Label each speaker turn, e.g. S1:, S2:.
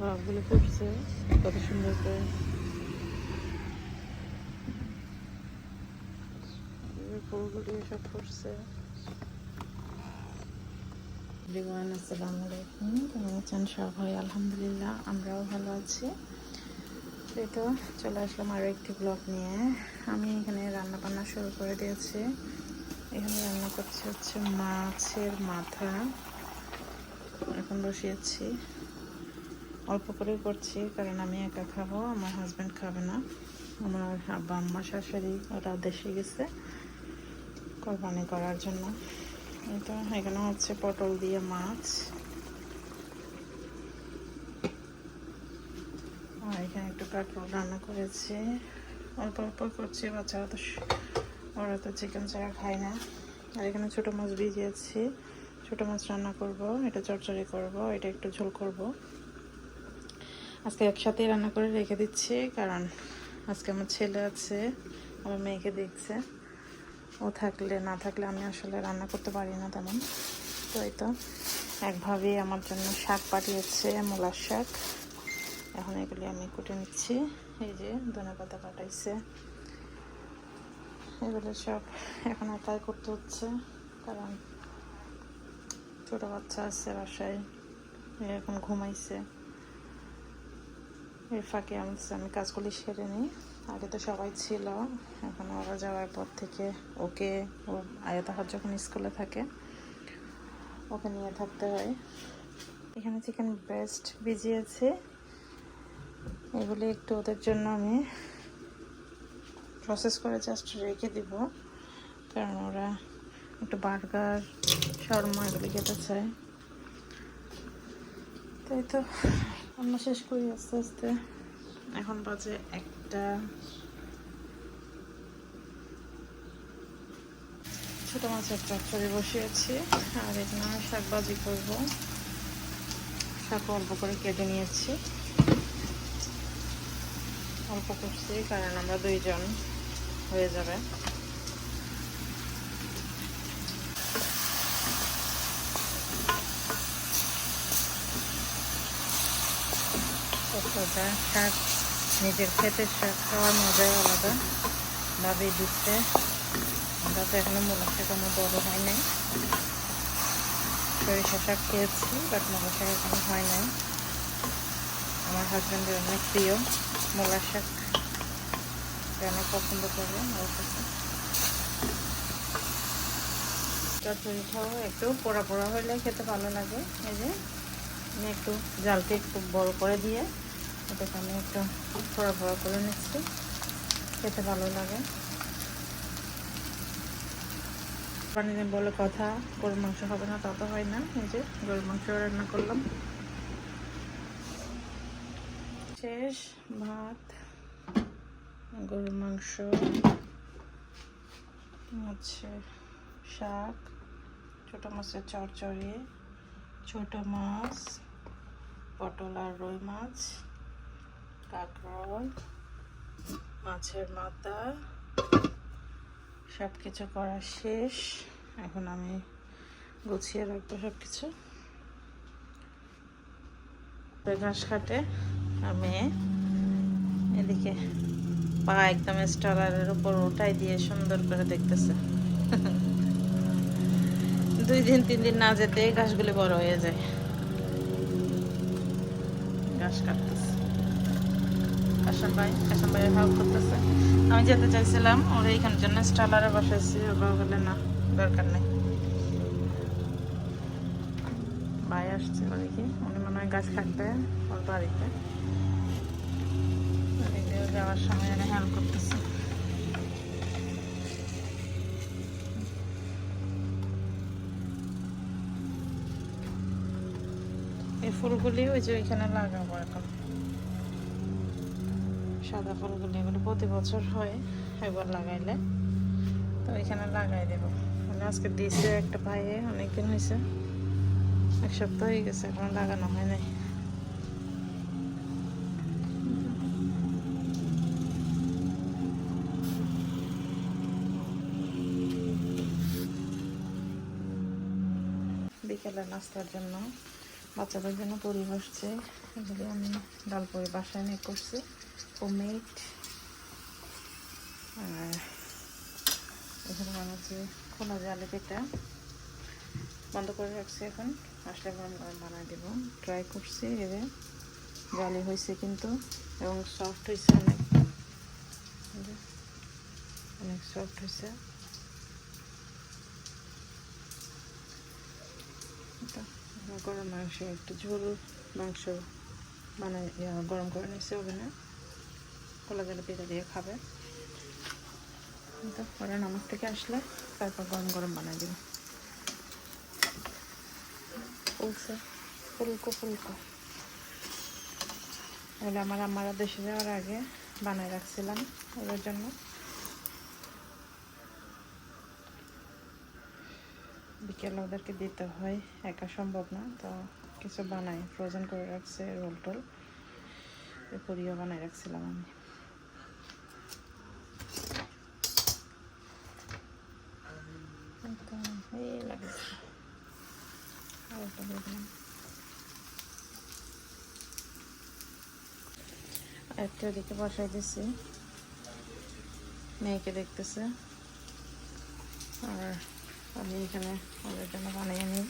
S1: গোলাপগুলো ফুটছে কত সুন্দর করে। ফুলগুলি সব ফুটছে এভরিওয়ান, আসসালামু আলাইকুম। কেমন আছেন সবাই? আলহামদুলিল্লাহ, আমরাও ভালো আছি। এই তো চলে আসলাম আরও একটি ব্লগ নিয়ে। আমি এখানে রান্না বান্না শুরু করে দিয়েছি। এখানে রান্না করছি হচ্ছে মাছের মাথা। এখন বসিয়েছি। অল্প করে করছি, কারণ আমি একা খাব, আমার হাজব্যান্ড খাবে না। আমার আব্বা, আম্মা, শাশুড়ি, ওরা দেশে গেছে কোরবানি করার জন্য। তো এখানে হচ্ছে পটল দিয়ে মাছ। আর এখানে একটু কাঁকড় রান্না করেছি। অল্প অল্প করছি, বাচ্চারা তো ওরা তো চিকেন ছাড়া খায় না। আর এখানে ছোটো মাছ ভিজিয়েছি। ছোটো মাছ রান্না করব, এটা চচ্চড়ি করব, এটা একটু ঝোল করব। আজকে একসাথে রান্না করে রেখে দিচ্ছি, কারণ আজকে আমার ছেলে আছে, আমার মেয়েকে দেখছে। ও থাকলে, না থাকলে আমি আসলে রান্না করতে পারি না তেমন। তো এই তো একভাবেই আমার জন্য শাক পাঠিয়েছে, মূলার শাক। এখন এগুলি আমি কুটে নিচ্ছি। এই যে, ধনে পাতা পাঠাইছে। এগুলো সব এখন একাই করতে হচ্ছে, কারণ ছোটো বাচ্চা আছে বাসায় এখন ঘুমাইছে। এর ফাঁকে আমি আমি কাজগুলি সেরে নিই। আগে তো সবাই ছিল। এখন ওরা যাওয়ার পর থেকে ওকে, ও আয়তাহার যখন স্কুলে থাকে, ওকে নিয়ে থাকতে হয়। এখানে চিকেন ব্রেস্ট ভিজিয়েছে। এগুলি একটু ওদের জন্য আমি প্রসেস করে জাস্ট রেখে দিব। কারণ ওরা একটু বার্গার, শর্মা এগুলি খেতে চায়। তাই তো। রান্না শেষ করি আস্তে আস্তে। এখন বাজে একটা। ছোট মাছের চচ্চড়ি বসিয়েছি, আর এখানে আমি শাক ভাজি করব। শাক অল্প করে কেটে নিয়েছি। অল্প করছি, কারণ আমরা দুইজন হয়ে যাবে। কতটা শাক, নিজের ক্ষেতের শাক খাওয়ার মজাই আলাদা। ভাবে দিচ্ছে। আমরা তো এখনও মূলা শাক আমার বড় হয় নাই। সরিষা শাক খেয়েছি বাট মূলা শাক এখনও হয় নাই। আমার হাজব্যান্ডের অনেক প্রিয় মূলা শাক অনেক পছন্দ করে ওর কাছে চচ্চড়ি একটু পোড়া পোড়া হলে খেতে ভালো লাগে। এই যে, আমি একটু জালটা একটু বড় করে দিয়ে এটাকে আমি একটু পোড়া পোড়া করে নিচ্ছি। খেতে ভালো লাগে। পানির বলে কথা, গরুর মাংস হবে না, তা তো হয় না। এই যে গরুর মাংস রান্না করলাম। শেষ ভাত, গরুর মাংস, হচ্ছে শাক, ছোট মাছের চড়চড়ি ছোট মাছ, পটল আর রুই মাছ। কাঁকরোল মাছের মাথা সব কিছু করা শেষ। এখন আমি গুছিয়ে রাখব সব কিছু ঘাস কাটে। আমি এদিকে পা একদম স্টলারের উপর উঠাই দিয়ে সুন্দর করে দেখতেছে। দুই দিন, তিন দিন না যেতে ঘাসগুলি বড় হয়ে যায়। ঘাস কাটতেছে। কাশাম ভাই কাশাম ভাই হেল্প করতেছে। আমি যেতে চাইছিলাম, ওরা এইখানের জন্য স্টলারে বসাইছি, ওর বলে, না, দরকার নেই। ভাই আসছে ওদিকে, উনি মনে হয় গাছ কাটবে ওর বাড়িতে। যাওয়ার সময় এনে হেল্প করতেছে। এই ফুলগুলি ওই যে ওইখানে লাগাবো এখন। সাদা ফুলগুলি এগুলো প্রতি বছর হয় এবার লাগাইলে। তো এখানে লাগাই দেব। মানে আজকে দিয়েছে একটা ভাইয়ে, অনেকদিন হয়েছে এক সপ্তাহ হয়ে গেছে, এখনও লাগানো হয় নাই। বিকেলে নাস্তার জন্য বাচ্চাদের জন্য পুরি বসছে আমি ডালপুরি বাসায় নিয়ে করছি। হোমমেড আর এখানে বানাচ্ছি খোলা জালে যেটা বন্ধ করে রাখছি এখন। আসলে বানাই দেব। ট্রাই করছি এবার জালি হয়েছে কিন্তু, এবং সফট হয়েছে অনেক। অনেক সফট হয়েছে। গরম মাংস, একটু ঝোল মাংস মানে গরম করে নিচ্ছে ওভেনে। কলা জলে পেঁচা দিয়ে খাবে। তো ওরা নামাজ থেকে আসলে তারপর গরম গরম বানাই দিব। ফুলছে ফুলকো ফুলকো। এগুলো আমার আমারা দেশে যাওয়ার আগে বানাই রাখছিলাম ওদের জন্য। বিকেলে ওদেরকে দিতে হয়, একা সম্ভব না, তো কিছু বানাই ফ্রোজেন করে রাখছে রোল টোল পুরিও বানাই রাখছিলাম আমি। এই লাগছে আর একটা দিয়ে একটা দিকে বসাই দিছি। মেয়েকে দেখতেছে। আর আমি এখানে ওদের জন্য বানিয়ে নিই।